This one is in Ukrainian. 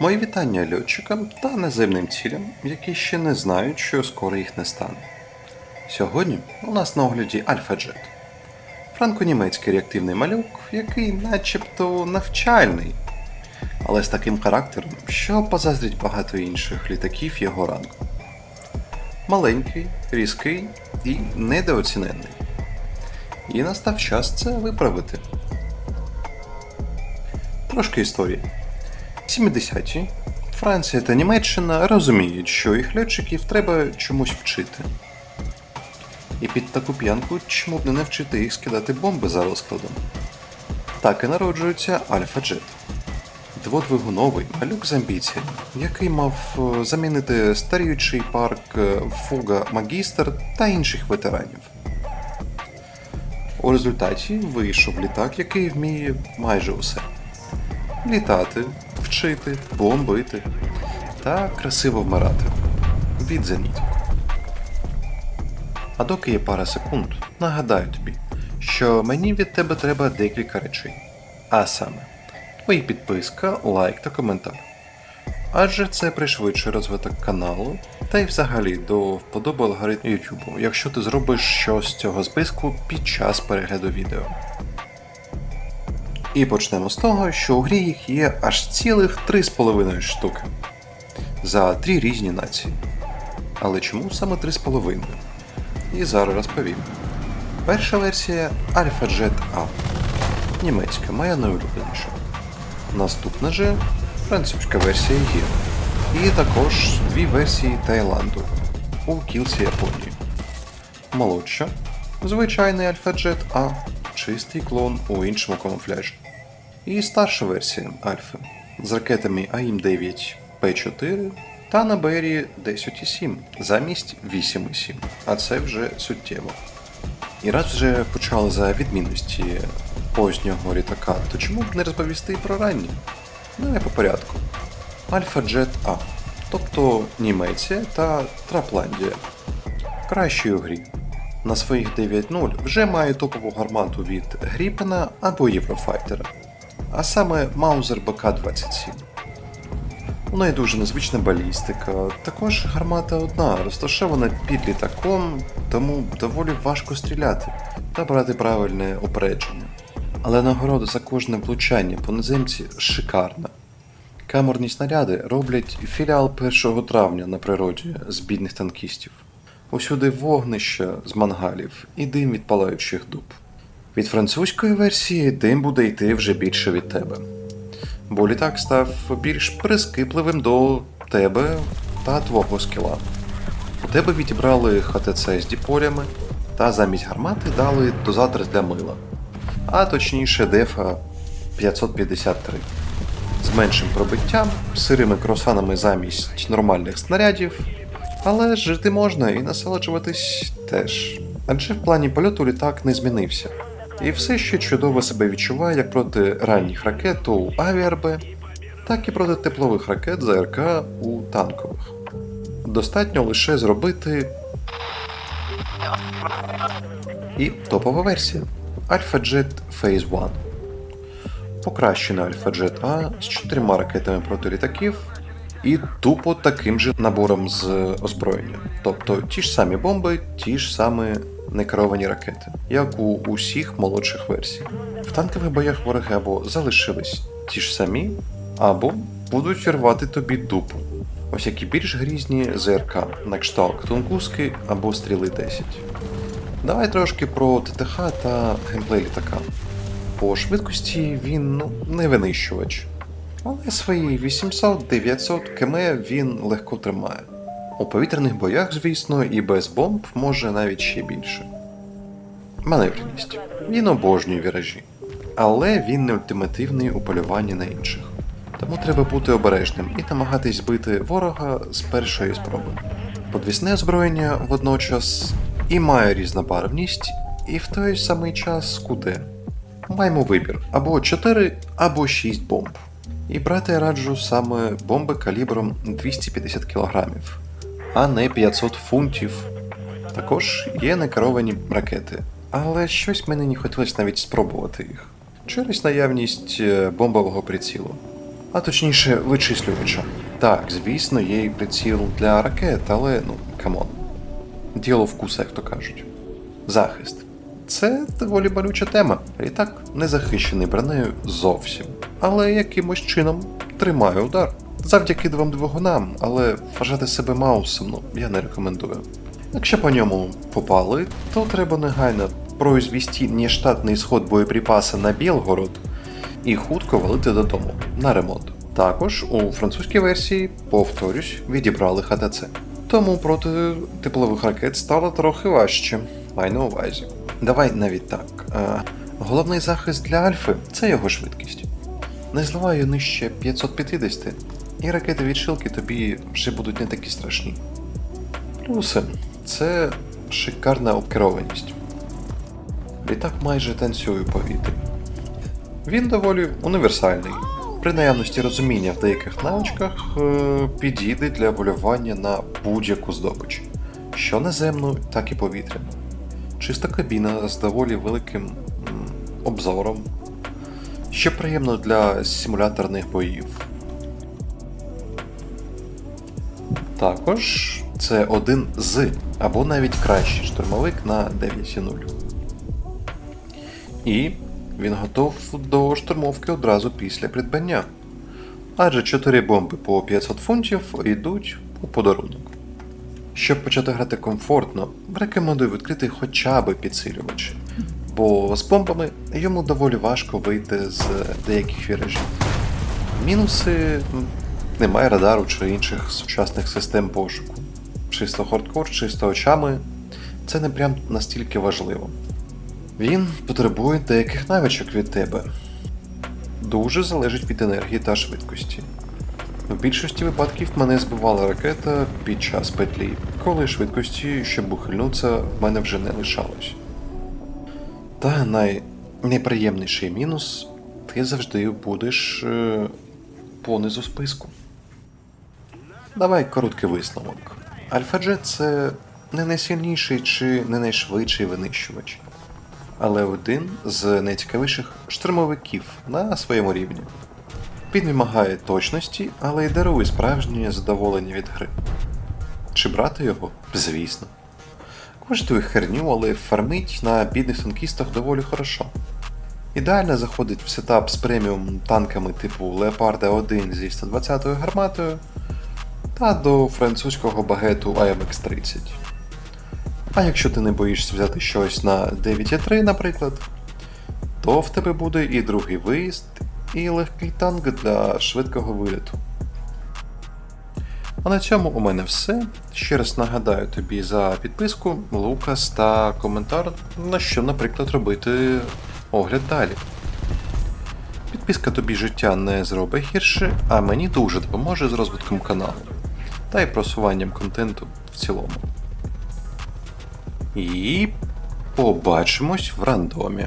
Мої вітання льотчикам та наземним цілям, які ще не знають, що скоро їх не стане. Сьогодні у нас на огляді Альфа-Джет. Франко-німецький реактивний малюк, який начебто навчальний, але з таким характером, що позаздрить багато інших літаків його рангу. Маленький, різкий і недооцінений. І настав час це виправити. Трошки історії. 70-ті Франція та Німеччина розуміють, що їх льотчиків треба чомусь вчити. І під таку п'янку чому б не навчити їх скидати бомби за розкладом. Так і народжується Альфа Джет. Дводвигуновий малюк з амбіціями, який мав е, замінити старіючий парк е, Фуга Магістр та інших ветеранів. У результаті вийшов літак, який вміє майже усе літати, вчити, бомбити та красиво вмирати від зеніток. А доки є пара секунд, нагадаю тобі, що мені від тебе треба декілька речей. А саме, твої підписка, лайк та коментар. Адже це пришвидшує розвиток каналу та й взагалі до вподоби алгоритму YouTube, якщо ти зробиш щось з цього списку під час перегляду відео. І почнемо з того, що у грі їх є аж цілих 3,5 штуки за три різні нації. Але чому саме 3,5? І зараз розповім. Перша версія Alpha Jet A. Німецька, моя найулюбленіша. Наступна же французька версія є. І також дві версії Таїланду у кілці Японії. Молодша, звичайний Alpha Jet A, чистий клон у іншому камуфляжі. І старша версія Альфи з ракетами АІМ-9 П4 та на БРі 10,7 замість 8,7, а це вже суттєво. І раз вже почали за відмінності познього літака, то чому б не розповісти і про ранні? Давай по порядку. Альфа Джет А, тобто Німеція та Трапландія. Кращі у грі. На своїх 9.0 вже має топову гармату від Гріпена або Єврофайтера, а саме Маузер БК-27. У неї дуже незвична балістика. Також гармата одна, розташована під літаком, тому доволі важко стріляти та брати правильне опередження. Але нагорода за кожне влучання по наземці шикарна. Камерні снаряди роблять філіал 1 травня на природі з бідних танкістів. Усюди вогнища з мангалів і дим від палаючих дуб. Від французької версії дим буде йти вже більше від тебе. Бо літак став більш прискіпливим до тебе та твого скіла. У тебе відібрали ХТЦ з діполями, та замість гармати дали дозатор для мила, а точніше дефа 553 з меншим пробиттям, сирими кросанами замість нормальних снарядів, але жити можна і насолоджуватись теж. Адже в плані польоту літак не змінився. І все ще чудово себе відчуває як проти ранніх ракет у АВРБ, так і проти теплових ракет ЗРК у танкових. Достатньо лише зробити. І топова версія Alpha Jet Phase 1. Покращена Alpha Jet A з чотирма ракетами проти літаків і тупо таким же набором з озброєння. Тобто ті ж самі бомби, ті ж самі некеровані ракети, як у усіх молодших версій. В танкових боях вороги або залишились ті ж самі, або будуть рвати тобі дупу. Ось які більш грізні ЗРК на кшталт Тунгуски або Стріли 10. Давай трошки про ТТХ та геймплей літака. По швидкості він ну, не винищувач. Але свої 800-900 км він легко тримає. У повітряних боях, звісно, і без бомб може навіть ще більше. Маневреність. Він обожнює віражі. Але він не ультимативний у полюванні на інших. Тому треба бути обережним і намагатись збити ворога з першої спроби. Подвісне озброєння водночас і має різнобарвність, і в той самий час скуде. Маємо вибір або 4, або 6 бомб. І брати я раджу саме бомби калібром 250 кг, а не 500 фунтів. Також є некеровані ракети, але щось мені не хотілося навіть спробувати їх через наявність е, бомбового прицілу. А точніше, вичислювача. Так, звісно, є і приціл для ракет, але ну, камон. Діло вкуса, як то кажуть. Захист. Це доволі болюча тема. І не захищений бронею зовсім. Але якимось чином тримає удар. Завдяки двом двигунам, але вважати себе маусом ну, я не рекомендую. Якщо по ньому попали, то треба негайно произвести нештатний сход боєприпаса на Білгород і хутко валити додому на ремонт. Також у французькій версії, повторюсь, відібрали ХТЦ. Тому проти теплових ракет стало трохи важче, май на увазі. Давай навіть так. Е, головний захист для Альфи це його швидкість. Не зливаю нижче 550, і ракети від шилки тобі вже будуть не такі страшні. Плюси це шикарна обкерованість. Літак майже танцює у повітрі. Він доволі універсальний. При наявності розуміння в деяких навичках е, підійде для полювання на будь-яку здобич, що наземну, так і повітряну. Чиста кабіна з доволі великим обзором, що приємно для симуляторних боїв. Також це один з або навіть кращий штурмовик на 9.0. І він готов до штурмовки одразу після придбання. Адже 4 бомби по 500 фунтів йдуть у подарунок. Щоб почати грати комфортно, рекомендую відкрити хоча б підсилювач, бо з бомбами йому доволі важко вийти з деяких віражів. Мінуси немає радару чи інших сучасних систем пошуку. Чисто хардкор, чисто очами це не прям настільки важливо. Він потребує деяких навичок від тебе. Дуже залежить від енергії та швидкості. В більшості випадків мене збивала ракета під час петлі, коли швидкості, щоб ухильнутися, в мене вже не лишалось. Та найнеприємніший мінус ти завжди будеш е, понизу списку. Давай короткий висновок. Альфа-Джет це не найсильніший чи не найшвидший винищувач, але один з найцікавіших штурмовиків на своєму рівні. Він вимагає точності, але й дарує справжнє задоволення від гри. Чи брати його? Звісно. Коштує херню, але фармить на бідних танкістах доволі хорошо. Ідеально заходить в сетап з преміум танками типу Leopard 1 зі 120 гарматою та до французького багету AMX 30. А якщо ти не боїшся взяти щось на 9.3, наприклад, то в тебе буде і другий виїзд, і легкий танк для швидкого виліту. А на цьому у мене все. Ще раз нагадаю тобі за підписку, Лукас та коментар, на що, наприклад, робити огляд далі. Підписка тобі життя не зробить гірше, а мені дуже допоможе з розвитком каналу та й просуванням контенту в цілому. І побачимось в рандомі.